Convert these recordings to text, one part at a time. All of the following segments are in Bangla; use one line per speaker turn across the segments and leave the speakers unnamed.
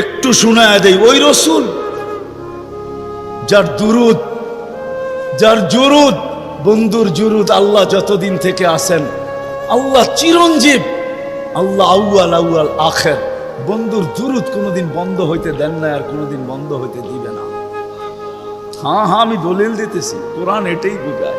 একটু শোনায় দেই, ওই রসুল যার দুরুদ, যার জুরুদ, বন্ধুর জুরুদ আল্লাহ যতদিন থেকে আসেন আল্লাহ চিরঞ্জীব, আল্লাহ আউয়াল আউয়াল আখের। বন্ধুর দুরুদ কোনোদিন বন্ধ হইতে দেন না আর কোনোদিন বন্ধ হইতে দিবে না। হ্যাঁ হ্যাঁ আমি দলিল দিতেছি, কোরআন এটাই বোঝায়।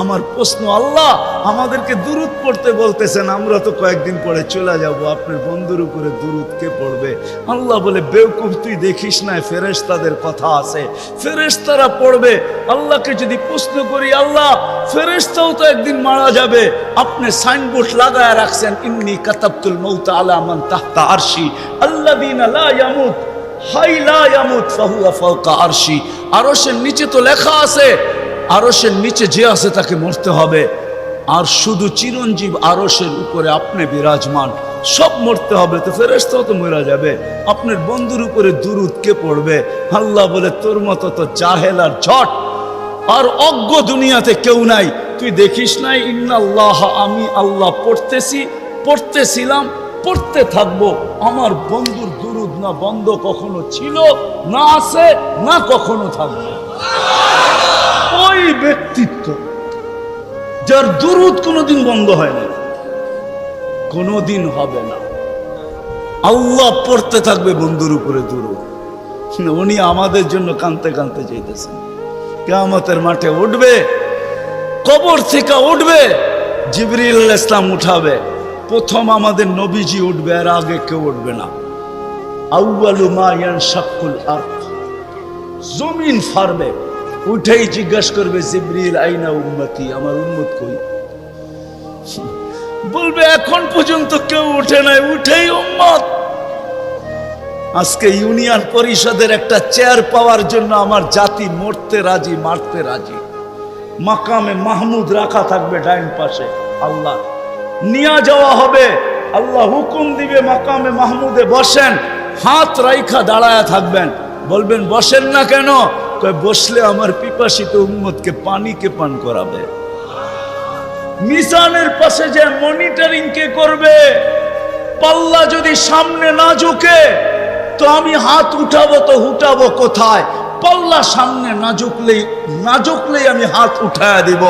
আমার প্রশ্ন, আল্লাহ আমাদেরকে দুরুদ পড়তে বলতেছেন, আমরা তো কয়েকদিন পরে চলে যাব, আপনার বন্ধুর উপরে দুরুদ কে পড়বে? আল্লাহ বলে, বেউকুফ, তুই দেখিস না, ফেরেশতাদের কথা আছে। ফেরেশতারা পড়বে, আল্লাহকে যদি প্রশ্ন করি, আল্লাহ, ফেরেশতাও তো একদিন মারা যাবে। আপনি সাইনবোর্ড লাগায় রাখছেন, ইন্নি কাতাবতুল মৌতা আলা মান তাহতা আরশি। আল্লাযীনা লা ইয়ামুত, হাই লা ইয়ামুত, ফাহুয়া ফাওকা আরশি। আরশের নিচে তো লেখা আছে আরশের নিচে যে আছে তাকে মরতে হবে। আর শুধু চিরঞ্জীব আরশের উপরে আপনি বিরাজমান, সব মরতে হবে। তো ফেরেস্তাও তো মরা যাবে। আপনার বন্ধুর উপরে দুরুদ কে পড়বে? আল্লাহ বলে, তোর মতো তো জাহেল আর ঝট। আর অজ্ঞ দুনিয়াতে কেউ নাই। তুই দেখিস নাই, ইন্নাল্লাহ, আমি আল্লাহ পড়তেছি, পড়তেছিলাম, পড়তে থাকব। আমার বন্ধুর দুরুদ না বন্ধ কখনো ছিল, না আছে, না কখনো থাকবে। ব্যক্তিত্ব, যার দুরুদ কোনোদিন বন্ধ হয় না, কোনোদিন হবে না। আল্লাহ পড়তে থাকবে বন্ধুর উপরে দুরুদ। উনি আমাদের জন্য কানতে কানতে চাইতেছেন কেয়ামতের মাঠে উঠবে, কবর থেকে উঠবে, জিবরিল ইসলাম উঠাবে। প্রথম আমাদের নবীজি উঠবে, আর আগে কেউ উঠবে না। আউয়ালু মা ইয়ানশাক্কুল আরদ, জমিন ফারবে। উঠেই জিজ্ঞাসা করবে, জিবরিল, আইনা উম্মতি? আমার উম্মত কই? বলবে, এখন পর্যন্ত কেউ উঠে নাই, উঠেই উম্মত। আজকে ইউনিয়ন পরিষদের একটা চেয়ার পাওয়ার জন্য আমার জাতি মরতে রাজি, মারতে রাজি। মাকামে মাহমুদ রাখা থাকবে ডাইন পাশে, আল্লাহ। নিয়ে যাওয়া হবে, আল্লাহ হুকুম দিবে, মাকামে মাহমুদে বসেন, হাত রাইখা দাঁড়ায় থাকবেন। বলবেন, বসেন না কেন? বসলে আমার পিপাসিত উম্মতকে পানিকে পান করাবে। মিজানের পাশে যে মনিটরিং কে করবে, পাল্লা যদি সামনে না ঝুঁকে, তো আমি হাত উঠাবো তো উঠাবো কোথায়? পাল্লা সামনে না ঝুঁকলেই না ঝুঁকলেই আমি হাত উঠায় দিব।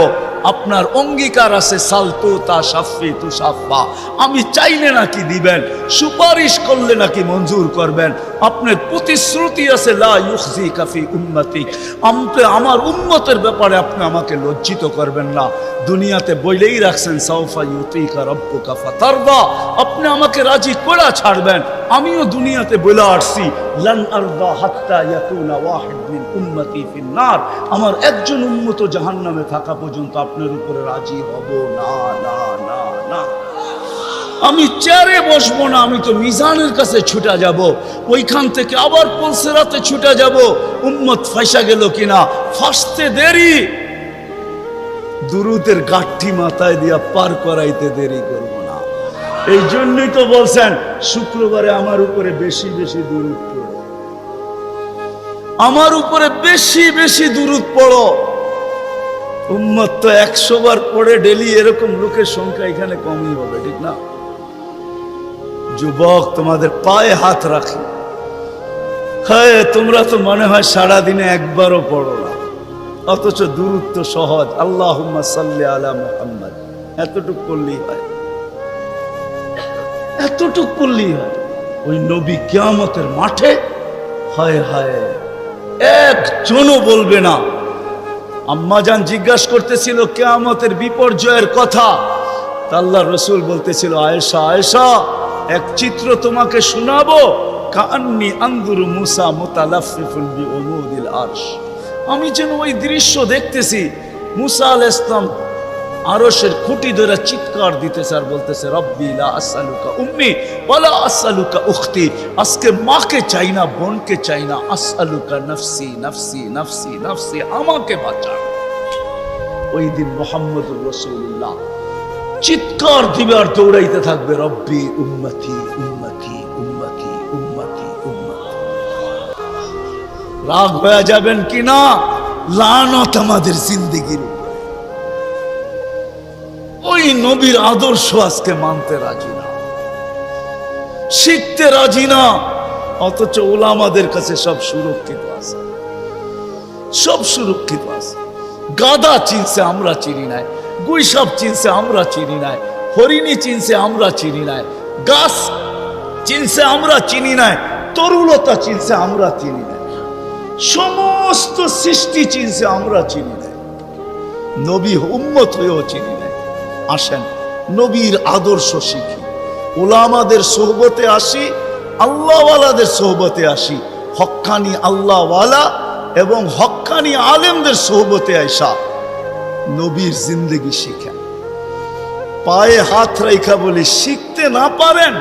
আপনার অঙ্গীকার আছে, সালতু তা সাফি তু সাফা। আমি চাইলে নাকি দিবেন, সুপারিশ করলে নাকি মঞ্জুর করবেন। আপনার প্রতিশ্রুতি আছে, লা ইউখজি কাফি উম্মতি আমতে, আমার উম্মতের ব্যাপারে আপনি আমাকে লজ্জিত করবেন না। দুনিয়াতে বইলেই রাখছেন, সাউফা ইউতিকা রব্বুকা ফাতারদা। আপনি আমাকে রাজি করে ছাড়বেন। আমিও দুনিয়াতে বলে আসছি। লান আরদা হাত্তা ইয়াকুনা ওয়াহিদ মিন উম্মতি আমার একজন উম্মত জাহান্নামে থাকা পর্যন্ত আপনার উপরে রাজি হব? না না না না। আমি চেয়ারে বসবো না, আমি তো মিজানের কাছে ছুটা যাব। ওইখান থেকে আবার পলসেরাতে ছুটা যাব। উম্মত ফাইসা গেল কিনা? ফাঁসতে দেরি। দুরুদের গাঠি মাথায় দিয়া পার করাইতে দেরি করব না। এই জন্যই তো বলছেন, শুক্রবারে আমার উপরে বেশি বেশি দূরত পড়ো। আমার উপরে বেশি বেশি দূরত পড়ো। উম্মত তো একশো বার পড়ে ডেলি এরকম লোকের সংখ্যা এখানে কমই হবে, ঠিক না? যুবক, তোমাদের পায়ে হাত রাখি। হ্যাঁ তোমরা তো মনে হয় সারাদিনে একবারও পড়ো না। অথচ দূরত্ব সহজ। আল্লাহ সাল্লি আলা মুহাম্মদ। এতটুক করলেই হয়। এতটুক করলেই হয়। ওই নবী কিয়ামতের মাঠে হায় হায়, একজনও বলবে না আম্মাজান জিজ্ঞাসা করতেছিল, কেয়ামতের বিপর্যয়ের কথা। আল্লাহ রসুল বলতেছিল, আয়েশা আয়েশা, এক চিত্র তোমাকে শোনাবো। কান্নি আন্দুরু মুসা মুতালাফিফুল বি ওমুদিল আরশ। আমি যেন ওই দৃশ্য দেখতেছি, মুসা আল ইসলাম আরশের খুঁটি ধরে চিৎকার দিতেছে আর বলতেছে, রব্বি লা আসআলুকা উম্মি ওয়ালা আসআলুকা উখতি। আজকে মাকে চাই না, বোনকে চাই না, আসআলুকা নফসি নফসি নফসি নফসি, আমাকে বাঁচা। ওই দিন মোহাম্মদুর রসুল্লাহ চিৎকার দিবে আর দৌড়াইতে থাকবে, রব্বি উম্মতি উম্মতি উম্মতি উম্মতি উম্মতি। রাগ হয়ে যাবেন কি না? লানত আমাদের জিন্দিগির উপরে। ওই নবীর আদর্শ আজকে মানতে রাজি না। শিখতে রাজি না, অথচ ওলামাদের কাছে সব সুরক্ষিত আছে। সব সুরক্ষিত আছে। গাদা চিনছে আমরা চিনি নাই, গুইসাপ চিনছে আমরা চিনি নাই, হরিণী চিনছে আমরা চিনি নাই, গাছ চিনছে আমরা চিনি নাই, তরুলতা চিনছে আমরা চিনি নাই, সমস্ত সৃষ্টি চিনছে আমরা চিনি নাই, নবী উম্মত হয়েও চিনি আসেন। নবীর আদর্শ শিখি। ওলামাদের সোহবতে আসি, আল্লাহওয়ালাদের সোহবতে আসি। হক্কানি আল্লাহওয়ালা এবং হক্কানি আলেমদের সোহবতে আইসা নবীর জিন্দগি শিখেন। পায়ে হাত রেখা বলি শিখতে না পারেন,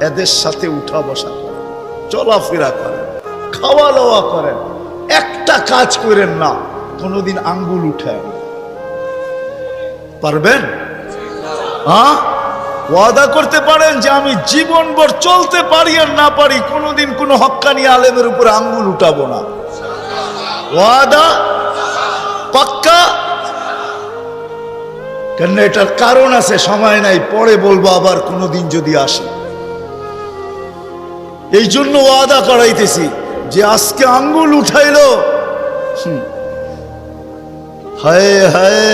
এদের সাথে উঠা বসা করেন, চলাফেরা করেন, খাওয়া দাওয়া করেন, একটা কাজ করেন না, কোনোদিন আঙ্গুল উঠেন পারবেন? হ্যাঁ? ওয়াদা করতে পারেন যে আমি জীবনভর চলতে পারি আর না পারি, কোনোদিন কোনো হক্কানি আলেমের উপরে আঙ্গুল উঠাবো না। ওয়াদা? পাক্কা? কেন এটার কারণ আছে, সময় নাই, পরে বলব আবার কোনোদিন যদি আসে। এই জন্য ওয়াদা করাইতেছি যে আজকে আঙ্গুল উঠাইলো। হায় হায়।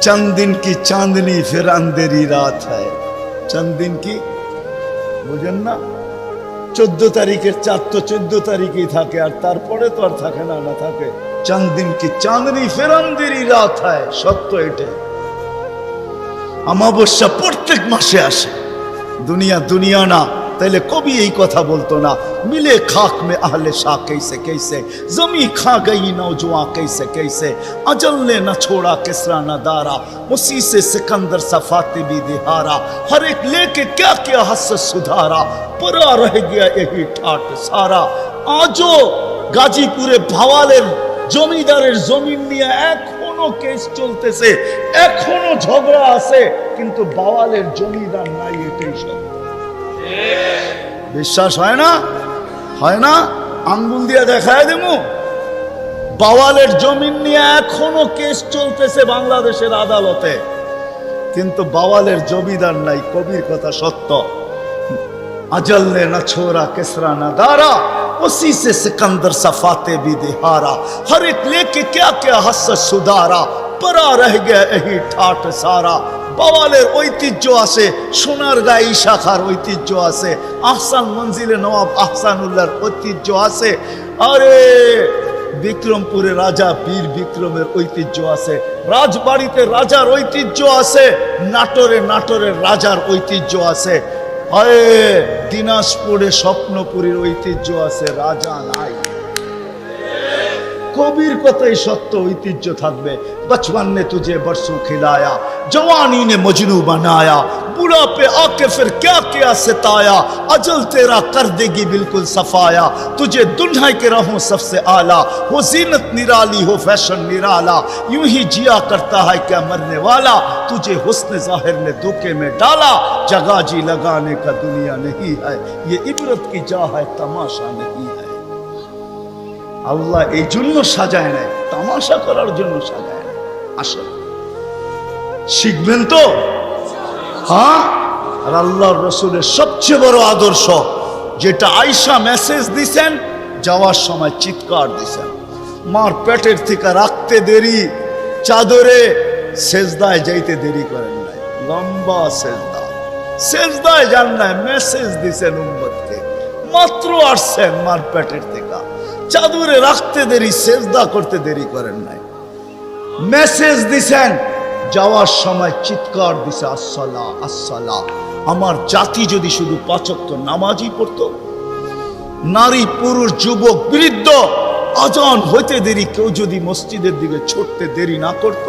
चंद दिन की चांदनी फिर अंधेरी रात है चंद दिन की বুঝেন না চোদ্দ তারিখের চাঁদ তো চোদ্দ তারিখেই থাকে আর তারপরে তো আর থাকে না না থাকে চাঁদ দিন কি চাঁদনি ফেরান্দেরই রাত হয় সত্য এটা অমাবস্যা প্রত্যেক মাসে আসে দুনিয়া দুনিয়া না تیلے کبھی یہی کتھا بولتو نا ملے خاک میں اہل شاہ کیسے کیسے زمین کھا گئی نوجوان کیسے کیسے اجل نے نہ چھوڑا کسرا نہ دارا اسی سے سکندر صفاتی بھی دہارا ہر ایک لے کے کیا کیا حس سدھارا پرا رہ گیا یہی ٹھاٹ سارا آجو گاجی پورے بھوالے গাজী পুরে ভাওয়ালের জমিদারের জমিন کیس چلتے سے ایک ہونو جھگڑا آسے کین تو জমিদার নাই এটাই সত্য। বিশ্বাস হয় না হয় না আঙ্গুল দিয়ে দেখায় দেবো বাওয়ালের জমিন নিয়ে এখনো কেস চলতেছে বাংলাদেশের আদালতে কিন্তু বাওয়ালের জমিদার নাই কবির কথা সত্য अजल ने न छोड़ा किसरा न दारा उसी से सिकंदर सफाते भी दिहारा हर एक लेके क्या क्या हस सुधारा परा रह गया यही ঠাট সারা বাওয়ালের ঐতিহ্য আছে সোনার গায়ে শাখার ঐতিহ্য আছে, আহসান মঞ্জিলে নবাব আহসানুল্লাহর ঐতিহ্য আছে। আরে, বিক্রমপুরে রাজা বীর বিক্রমের ঐতিহ্য আছে, রাজবাড়িতে রাজার ঐতিহ্য আছে, নাটোরে নাটোরের রাজার ঐতিহ্য আছে। আরে দিনাজপুরে স্বপ্নপুরীর ঐতিহ্য আছে, রাজা নাই। کبیر کتے شتو ایتی جو ঐতিহ্য بے بچپن نے تجھے برسوں کھلایا جوانی نے مجنو بنایا بڑا پہ آ کے پھر کیا کیا ستایا اجل تیرا کر دے گی بالکل صفایا تجھے دنیا کے رہوں سب سے اعلیٰ ہو زینت نرالی ہو فیشن نرالا یوں ہی جیا کرتا ہے کیا مرنے والا تجھے حسن ظاہر نے دھوکے میں ڈالا، جگہ جی لگانے کا دنیا نہیں ہے، یہ عبرت کی جاہ ہے، تماشا نہیں ہے۔ আল্লাহ এই জন্য সাজায় নেয় তামাশা করার জন্য সাজায় নেয় আসেন শিখবেন তো? হ্যাঁ? আর আল্লাহর রসুলের সবচেয়ে বড় আদর্শ, যেটা আয়সা মেসেজ দিছেন, যাওয়ার সময় চিৎকার দিছেন। মার পেটের থেকে রাখতে দেরি, চাদরে সেজদায় যাইতে দেরি করেন নাই। লম্বা সেজদা। সেজদায় যান নাই মেসেজ দিছেন উম্মতকে। মাত্র আসছেন মার পেটের থেকে। চাদরে রাখতে দেরি, সেজদা করতে দেরি করেন নাই। মেসেজ দিছেন, যাওয়ার সময় চিৎকার দিছে আসসালা আসসালা আমার জাতি যদি শুধু পাচক্য নামাজই পড়তো, নারী, পুরুষ, যুবক, বৃদ্ধ, আজান হইতে দেরি, কেউ যদি মসজিদের দিকে ছুটতে দেরি না করত,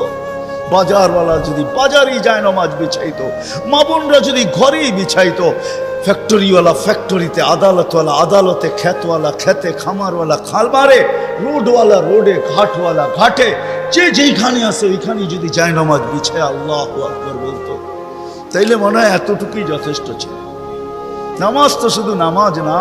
বাজারওয়ালা যদি বাজারেই যায়, নামাজ বিছাইতো, মা বোনরা যদি ঘরেই বিছাইতো ফ্যাক্টরিওয়ালা ফ্যাক্টরিতে আদালতওয়ালা আদালতে খেতওয়ালা খেতে খামারওয়ালা খালবারে রোডওয়ালা রোডে ঘাটওয়ালা ঘাটে যে যেইখানে আছে ওইখানে যদি যায় নামাজ, বিছে আল্লাহ আকবর বলতো। তাইলে মনে হয় এতটুকুই যথেষ্ট ছিল। নামাজ তো শুধু নামাজ না।